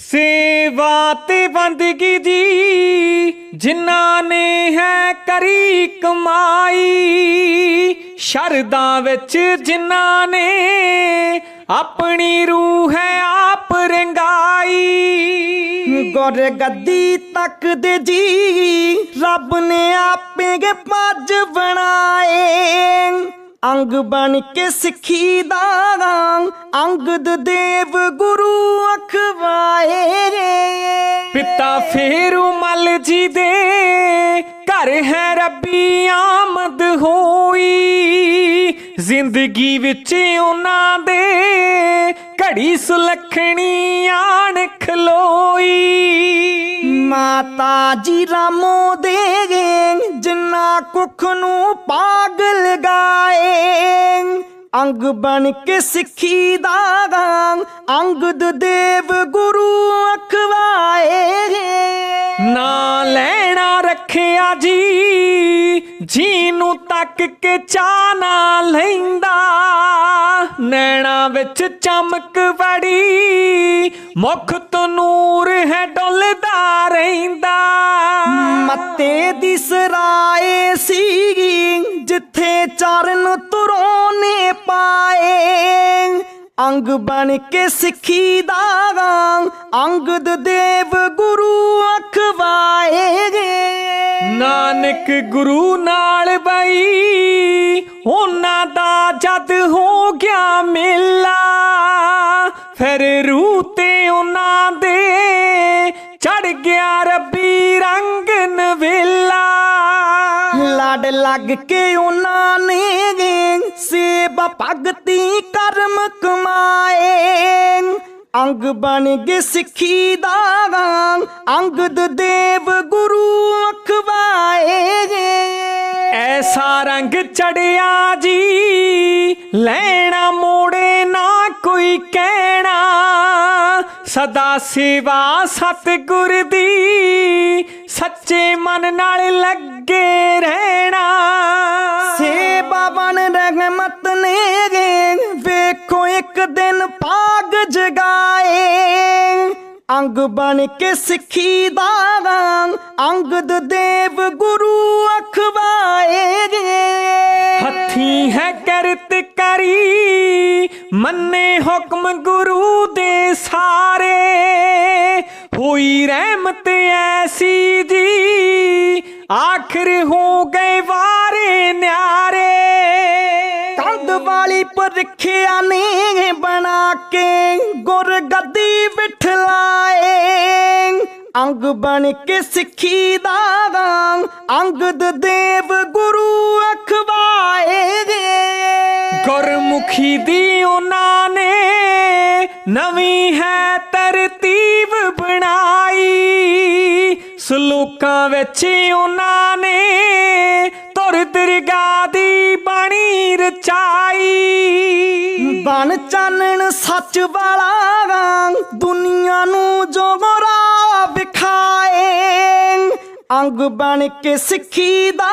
ਸੇਵਾ ਤੇ ਬੰਦਗੀ ਦੀ ਜਿਨ੍ਹਾਂ ਨੇ ਹੈ ਕਰੀ ਕਮਾਈ ਸ਼ਰਦਾਂ ਵਿੱਚ ਜਿਨ੍ਹਾਂ ਨੇ ਆਪਣੀ ਰੂਹ ਹੈ ਆਪ ਰੰਗਾਈ। ਗੁਰ ਗੱਦੀ ਤੱਕ ਦੇ ਜੀ, ਰੱਬ ਨੇ ਆਪੇ ਗੇ ਪੱਜ ਬਣਾਏ। ਅੰਗ ਬਣ ਕੇ ਸਿੱਖੀ ਦਾ ਅੰਗਦ ਦੇਵ ਗੁਰੂ ਅਖਵਾਏ। ਪਿਤਾ ਫੇਰੂ ਮਲ ਜੀ ਦੇ ਘਰ ਹੈ ਰੱਬੀ ਆਮਦ ਹੋਈ। ਜ਼ਿੰਦਗੀ ਵਿੱਚ ਉਹਨਾਂ ਦੇ ਘੜੀ ਸੁਲੱਖਣੀ ਆਣ ਖਲੋਈ ਮਾਤਾ ਜੀ ਰਾਮੋ ਦੇ ਜਿੰਨਾ ਕੁੱਖ ਨੂੰ ਪਾਗਲ ਅੰਗ ਬਣ ਕੇ ਸਿੱਖੀ ਦਾ ਅੰਗਦ ਦੇਵ ਗੁਰੂ ਅਖਵਾਏ ਨਾ ਲੈਣਾ ਰੱਖਿਆ ਜੀ ਜੀ ਨੂੰ ਤੱਕ ਕੇ ਚਾਨਾ ਲੈਂਦਾ। ਨੈਣਾ ਵਿੱਚ ਚਮਕ ਵੜੀ, ਮੁਖ ਤੋਂ ਨੂਰ ਹੈ ਡੁੱਲਦਾ ਰਹਿੰਦਾ। ਮੱਤੇ ਦੀ ਸਰਾਏ ਸੀ ਜਿੱਥੇ ਚਰਨ ਤੁਰੋਂ ਅੰਗ ਬਣ ਕੇ ਸਿੱਖੀ ਦਾ ਅੰਗਦ ਦੇਵ ਗੁਰੂ ਅਖਵਾਏ ਨਾਨਕ ਗੁਰੂ ਨਾਲ ਬਈ ਉਹਨਾਂ ਦਾ ਜਦ ਹੋ ਗਿਆ ਮੇਲਾ ਫਿਰ ਰੂਹ ਤੇ ਉਹਨਾਂ ਦੇ ਚੜ ਗਿਆ ਰੱਬੀ ਰੰਗ ਨਵੇਲਾ। ਲੜ ਲੱਗ ਕੇ ਉਹਨਾਂ ਨੇ ਸੇਵਾ ਭਗਤੀ ਕਮਾਏ ਅੰਗ ਬਣ ਗਏ ਸਿੱਖੀ ਦਾ ਅੰਗਦ ਦੇਵ ਗੁਰੂ ਅਖਵਾਏ ਐਸਾ ਰੰਗ ਚੜਿਆ ਜੀ, ਲੈਣਾ ਮੋੜੇ ਨਾ ਕੋਈ ਕਹਿਣਾ। ਸਦਾ ਸੇਵਾ ਸਤਿਗੁਰ ਦੀ, ਸੱਚੇ ਮਨ ਨਾਲ ਲੱਗੇ ਰਹਿਣਾ। ਸੇਵਾ ਬਣ ਰਹਿਮਤ ਨੇ ਗੇ ਇੱਕ ਦਿਨ ਪਾਗ ਜਗਾਏ। ਅੰਗ ਬਣ ਕੇ ਸਿੱਖੀ ਦਾ ਅੰਗਦ ਦੇਵ ਗੁਰੂ ਅਖਵਾਏ ਹੱਥੀ ਹੈ ਕਰਤ ਕਰੀ ਮੰਨੇ ਹੁਕਮ ਗੁਰੂ ਦੇ ਸਾਰੇ। ਹੋਈ ਰਹਿਮਤ ਐਸੀ ਜੀ ਆਖਰ ਹੋ ਗਏ ਵਾਰੇ ਨਿਆਰੇ। ਕੰਧ ਵਾਲੀ ਪਰਖਿਆ ਨੇ ਬਣਾ ਕੇ ਗੁਰ ਗੱਦੀ ਅੰਗ ਬਣ ਕੇ ਸਿੱਖੀ ਦਾ ਅੰਗਦ ਦੇਵ ਗੁਰੂ ਅਖਵਾਏ ਗੁਰਮੁਖੀ ਦੀ ਉਹਨਾਂ ਨੇ ਨਵੀਂ ਹੈ ਤਰਤੀਬ ਬਣਾਈ। ਸਲੂਕਾਂ ਵਿੱਚ ਉਹਨਾਂ ਨੇ ਤੁਰ ਦਰਗਾਹ ਦੀ ਬਾਣੀ ਰਚਾਈ। ਬਣ ਚਾਨਣ ਸੱਚ ਵਾਲਾ ਦੁਨੀਆ ਨੂੰ ਜੋ ਗੋਰਾ ਵਿਖਾਏ। ਅੰਗ ਬਣ ਕੇ ਸਿੱਖੀ ਦਾ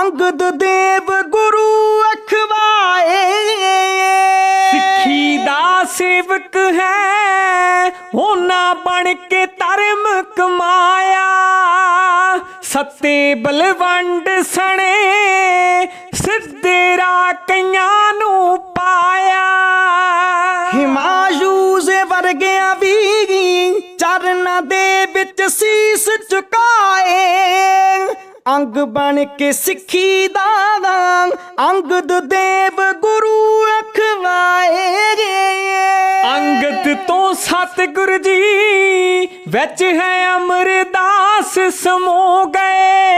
ਅੰਗਦ ਦੇਵ ਗੁਰੂ ਅਖਵਾਏ। ਸਿੱਖੀ ਦਾ ਸੇਵਕ ਹੈ ਉਹਨਾਂ ਬਣ ਕੇ ਧਰਮ ਕਮਾਇਆ। ਸੱਤੇ ਬਲਵੰਡ ਸਣੇ, ਸਿੱਧੇ ਰਾਹ ਕਈਆਂ ਨੂੰ ਪਾਇਆ ਹਿਮਾਯੂ ਦੇ ਵਰਗਿਆਂ ਵੀ ਚਰਨਾਂ ਦੇ ਵਿੱਚ ਸੀਸ ਝੁਕਾਏ। ਅੰਗ ਬਣ ਕੇ ਸਿੱਖੀ ਦਾ ਅੰਗਦ ਦੇਵ ਗੁਰੂ ਅਖਵਾਏ ਅੰਗਤ ਤੋਂ ਸਤਿਗੁਰ ਜੀ ਵਿੱਚ ਹੈ ਅਮਰਦਾਸ ਸਮੋ ਗਏ।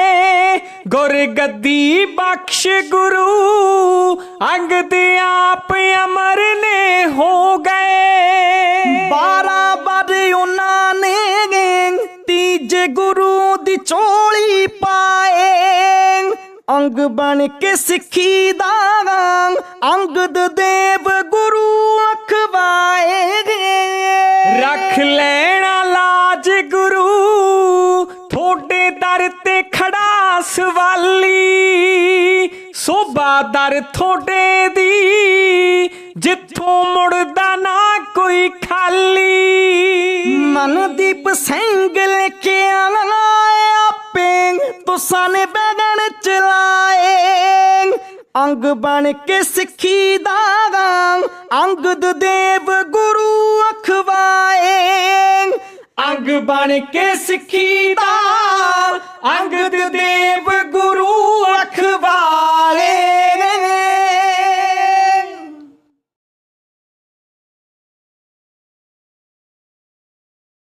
ਗੁਰ ਗੱਦੀ ਬਖਸ਼ ਗੁਰੂ ਅੰਗਦ ਆਪ ਅਮਰ ਨੇ ਹੋ ਗਏ। ਬਾਰਾਂ ਬਾਰੇ ਉਹਨਾਂ ਨੇ ਤੀਜੇ ਗੁਰੂ ਦੀ ਚੋਲੀ ਪਾਏ। ਅੰਗ ਬਣ ਕੇ ਸਿੱਖੀ ਦਾ ਅੰਗਦ ਦੇ ਖੜਾ ਸਵਾਲੀ ਸੋਭਾ ਦਰ ਥੋੜੇ ਦੀ, ਜਿੱਥੋਂ ਮੁੜਦਾ ਨਾ ਕੋਈ ਖਾਲੀ। ਮਨਦੀਪ ਸਿੰਘ ਲਿਖਿਆ ਆਪੇ ਤੁਸਾਂ ਨੇ ਬੈਗਣ ਚਲਾਏ ਅੰਗ ਬਣ ਕੇ ਸਿੱਖੀ ਦਾ ਅੰਗਦ ਦੇਵ ਗੁਰੂ ਅਖਵਾਏ। ਅੰਗ ਬਣ ਕੇ ਸਿੱਖੀ ਦਾ ਅੰਗਦ ਦੇਵ ਗੁਰੂ